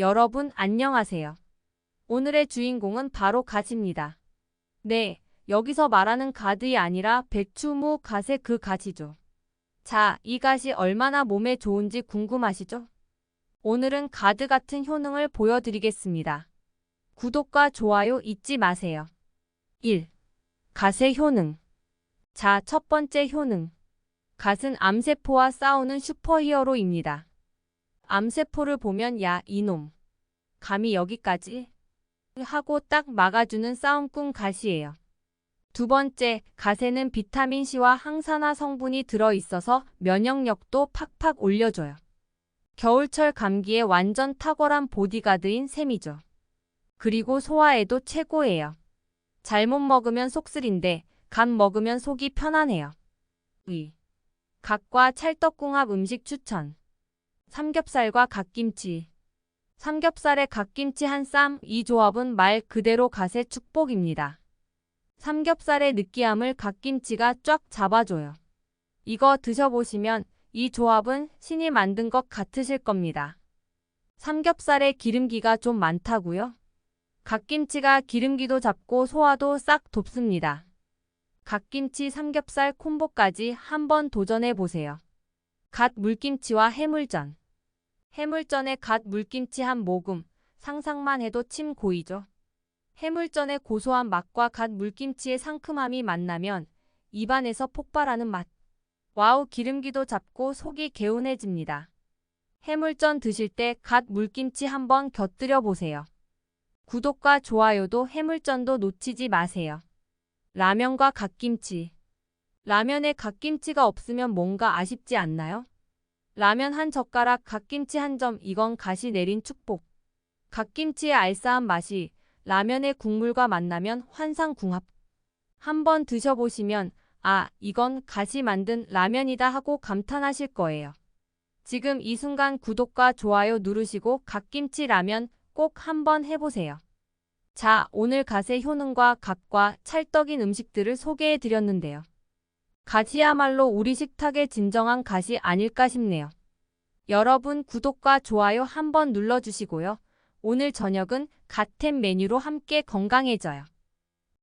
여러분 안녕하세요. 오늘의 주인공은 바로 가지입니다. 네, 여기서 말하는 가드이 아니라 배추, 무, 갓의 그 가지죠. 자, 이 갓이 얼마나 몸에 좋은지 궁금하시죠? 오늘은 가드 같은 효능을 보여드리겠습니다. 구독과 좋아요 잊지 마세요. 1. 갓의 효능. 자, 첫 번째 효능. 갓은 암세포와 싸우는 슈퍼히어로입니다. 암세포를 보면 야, 이놈. 감히 여기까지? 하고 딱 막아주는 싸움꾼 갓이에요. 두 번째, 갓에는 비타민C와 항산화 성분이 들어있어서 면역력도 팍팍 올려줘요. 겨울철 감기에 완전 탁월한 보디가드인 셈이죠. 그리고 소화에도 최고예요. 잘못 먹으면 속쓰린데 갓 먹으면 속이 편안해요. 의. 갓과 찰떡궁합 음식 추천. 삼겹살과 갓김치. 삼겹살에 갓김치 한 쌈, 이 조합은 말 그대로 갓의 축복입니다. 삼겹살의 느끼함을 갓김치가 쫙 잡아줘요. 이거 드셔보시면 이 조합은 신이 만든 것 같으실 겁니다. 삼겹살에 기름기가 좀 많다고요? 갓김치가 기름기도 잡고 소화도 싹 돕습니다. 갓김치 삼겹살 콤보까지 한번 도전해 보세요. 갓 물김치와 해물전. 해물전에 갓 물김치 한 모금, 상상만 해도 침 고이죠. 해물전의 고소한 맛과 갓 물김치의 상큼함이 만나면 입안에서 폭발하는 맛. 와우 기름기도 잡고 속이 개운해집니다. 해물전 드실 때 갓 물김치 한번 곁들여 보세요. 구독과 좋아요도 해물전도 놓치지 마세요. 라면과 갓김치. 라면에 갓김치가 없으면 뭔가 아쉽지 않나요? 라면 한 젓가락 갓김치 한 점 이건 갓이 내린 축복. 갓김치의 알싸한 맛이 라면의 국물과 만나면 환상궁합. 한번 드셔보시면 아 이건 갓이 만든 라면이다 하고 감탄하실 거예요. 지금 이 순간 구독과 좋아요 누르시고 갓김치 라면 꼭 한번 해보세요. 자, 오늘 갓의 효능과 갓과 찰떡인 음식들을 소개해 드렸는데요. 갓이야말로 우리 식탁의 진정한 갓이 아닐까 싶네요. 여러분 구독과 좋아요 한번 눌러주시고요. 오늘 저녁은 갓템 메뉴로 함께 건강해져요.